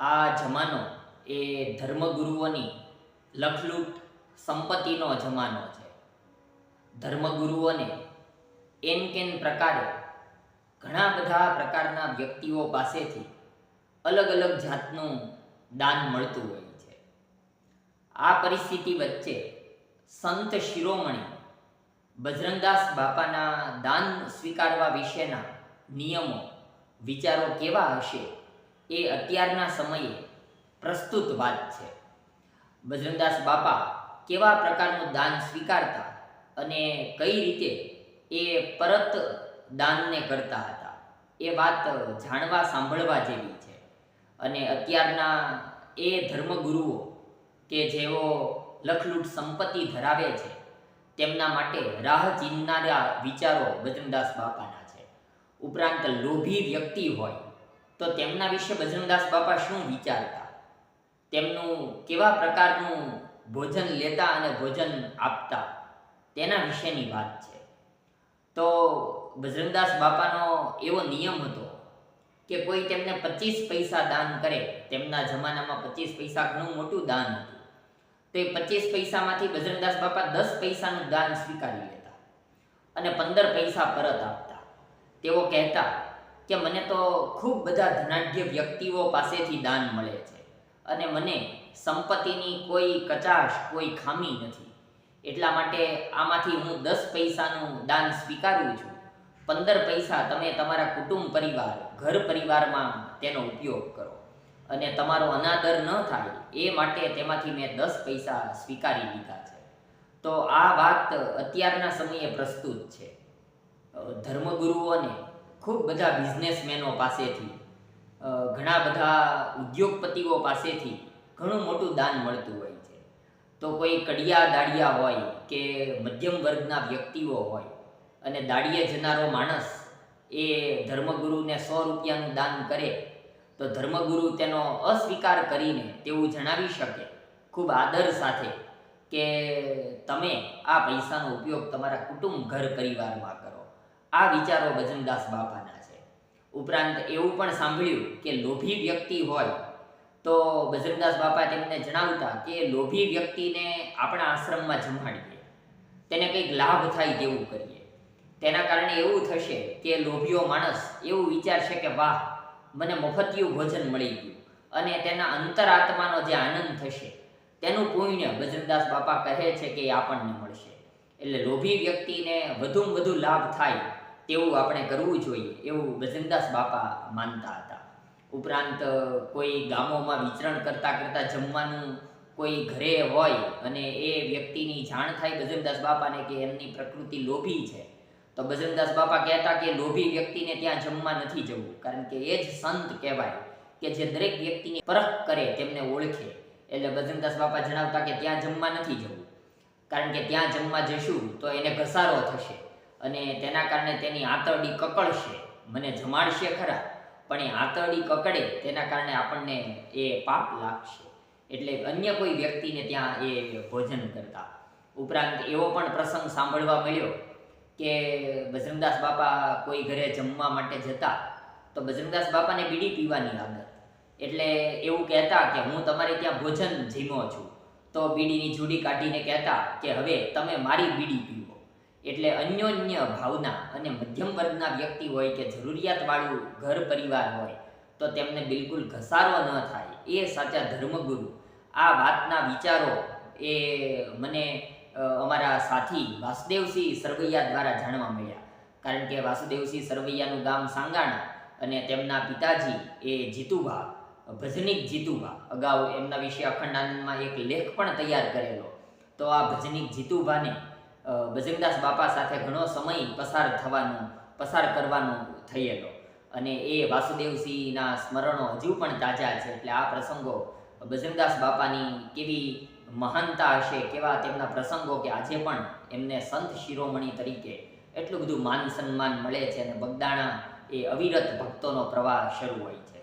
આ જમાનો એ ધર્મગુરુઓની લખલૂટ સંપત્તિનો જમાનો છે. ધર્મગુરુઓને એન કેન પ્રકારે ઘણા બધા પ્રકારના વ્યક્તિઓ પાસેથી અલગ અલગ જાતનું દાન મળતું હોય છે. આ પરિસ્થિતિ વચ્ચે સંત શિરોમણી બજરંગદાસ બાપાના દાન સ્વીકારવા વિશેના નિયમો, વિચારો કેવા હશે? એ અત્યારના સમયે પ્રસ્તુત વાત છે. બજરંગદાસ બાપા કેવા પ્રકારનું દાન સ્વીકારતા અને કઈ રીતે એ પરત દાનને કરતા હતા, એ વાત જાણવા સાંભળવા જેવી છે. અને અત્યારના એ ધર્મગુરુઓ કે જેઓ લખલૂટ સંપત્તિ ધરાવે છે, તેમના માટે રાહ ચીનનારા વિચારો બજરંગદાસ બાપાના છે. ઉપરાંત લોભી વ્યક્તિ હોય તો તેમના વિશે બજરંગદાસ બાપા શું વિચારતા? તેમનું કેવા પ્રકારનું ભોજન લેતા અને ભોજન આપતા? તેના વિશેની વાત છે. તો બજરંગદાસ બાપાનો એવો નિયમ હતો કે કોઈ તેમને પચીસ પૈસા દાન કરે. તેમના જમાનામાં પચીસ પૈસા ઘણું મોટું દાન હતું. તો એ પચીસ પૈસામાંથી બજરંગદાસ બાપા દસ પૈસાનું દાન સ્વીકારી લેતા અને પંદર પૈસા પરત આપતા. તેઓ કહેતા કે મને તો ખૂબ બધા ધનાઢ્ય વ્યક્તિઓ પાસેથી દાન મળે છે. અને મને સંપત્તિની કોઈ કચાશ, કોઈ ખામી નથી. એટલા માટે આમાંથી હું દસ પૈસાનું દાન સ્વીકારું છું. પંદર પૈસા તમે તમારા કુટુંબ પરિવાર, ઘર પરિવારમાં તેનો ઉપયોગ કરો. અને તમારો અનાદર ન થાય એ માટે તેમાંથી મેં દસ પૈસા સ્વીકારી લીધા છે. તો આ વાત અત્યારના સમયે પ્રસ્તુત છે. ધર્મગુરુઓને ખૂબ બધા બિઝનેસમેનો પાસેથી ઘણા બધા ઉદ્યોગપતિઓ પાસેથી ઘણું મોટું દાન મળતું હોય છે. તો કોઈ કડિયા દાડિયા હોય કે મધ્યમ વર્ગના વ્યક્તિઓ હોય અને દાડિયે જનારો માણસ એ ધર્મગુરુને સો રૂપિયાનું દાન કરે, તો ધર્મગુરુ તેનો અસ્વીકાર કરીને તેવું જણાવી શકે. ખૂબ આદર સાથે કે તમે આ પૈસાનો ઉપયોગ તમારા કુટુંબ ઘર પરિવારમાં કરો. આ વિચારો ભજનદાસ બાપાના છે. ઉપરાંત એવું પણ સાંભળ્યું કે લોભી વ્યક્તિ હોય તો બજરંગદાસ બાપા તેમને જણાવતા કે લોભી વ્યક્તિને આપણા આશ્રમમાં જમાડીએ. તેને કંઈક લાભ થાય તેવું કરીએ. તેના કારણે એવું થશે કે લોભીઓ માણસ એવું વિચારશે કે વાહ, મને મફતિયું ભોજન મળી ગયું અને તેના અંતરાત્માનો જે આનંદ થશે તેનું પુણ્ય બજરંગદાસ બાપા કહે છે કે એ આપણને મળશે. એટલે લોભી વ્યક્તિને વધુમાં વધુ લાભ થાય તેવું આપણે કરવું જોઈએ એવું બજનદાસ બાપા માનતા હતા. ઉપરાંત કોઈ ગામોમાં વિચરણ કરતાં કરતાં જમવાનું કોઈ ઘરે હોય અને એ વ્યક્તિની જાણ થાય ગજનદાસ બાપાને કે એમની પ્રકૃતિ લોભી છે, તો બજરંગદાસ બાપા કહેતા કે લોભી વ્યક્તિને ત્યાં જમવા નથી જવું. કારણ કે એ જ સંત કહેવાય કે જે દરેક વ્યક્તિની પરખ કરે તેમને ઓળખે. એટલે બજરંગદાસ બાપા જણાવતા કે ત્યાં જમવા નથી જવું. કારણ કે ત્યાં જમવા જશું તો એને ઘસારો થશે. અને તેના કારણે તેની આંતરડી કકળશે. મને જમાડશે ખરા, પણ એ આંતરડી કકડે તેના કારણે આપણને એ પાપ લાગશે. એટલે અન્ય કોઈ વ્યક્તિને ત્યાં એ ભોજન કરતા. ઉપરાંત એવો પણ પ્રસંગ સાંભળવા મળ્યો કે બજરંગદાસ બાપા કોઈ ઘરે જમવા માટે જતા, તો બજરંગદાસ બાપાને બીડી પીવાની આદત. એટલે એવું કહેતા કે હું તમારે ત્યાં ભોજન જીમો છું. તો બીડીની જુડી કાઢીને કહેતા કે હવે તમે મારી બીડી પીવો. એટલે અન્યોન્ય ભાવના અને મધ્યમ વર્ગના વ્યક્તિ હોય કે જરૂરિયાતવાળું ઘર પરિવાર હોય, તો તેમને બિલકુલ ઘસારો ન થાય. એ સાચા ધર્મગુરુ. આ વાતના વિચારો એ મને અમારા સાથી વાસુદેવસિંહ સરવૈયા દ્વારા જાણવા મળ્યા. કારણ કે વાસુદેવસિંહ સરવૈયાનું ગામ સાંગાણા અને તેમના પિતાજી એ જીતુભા, ભજનિક જીતુભા. અગાઉ એમના વિશે અખંડ આનંદમાં એક લેખ પણ તૈયાર કરેલો. તો આ ભજનિક જીતુભાને બજરંગદાસ બાપા સાથે ઘણો સમય પસાર થવાનું, પસાર કરવાનું થયેલો. અને એ વાસુદેવસિંહના સ્મરણો હજુ પણ તાજા છે, એટલે આ પ્રસંગો બજરંગદાસ બાપાની કેવી મહાનતા હશે, કેવા તેમના પ્રસંગો કે આજે પણ એમને સંત શિરોમણી તરીકે એટલું બધું માન સન્માન મળે છે અને બગદાણા એ અવિરત ભક્તોનો પ્રવાહ શરૂ હોય છે.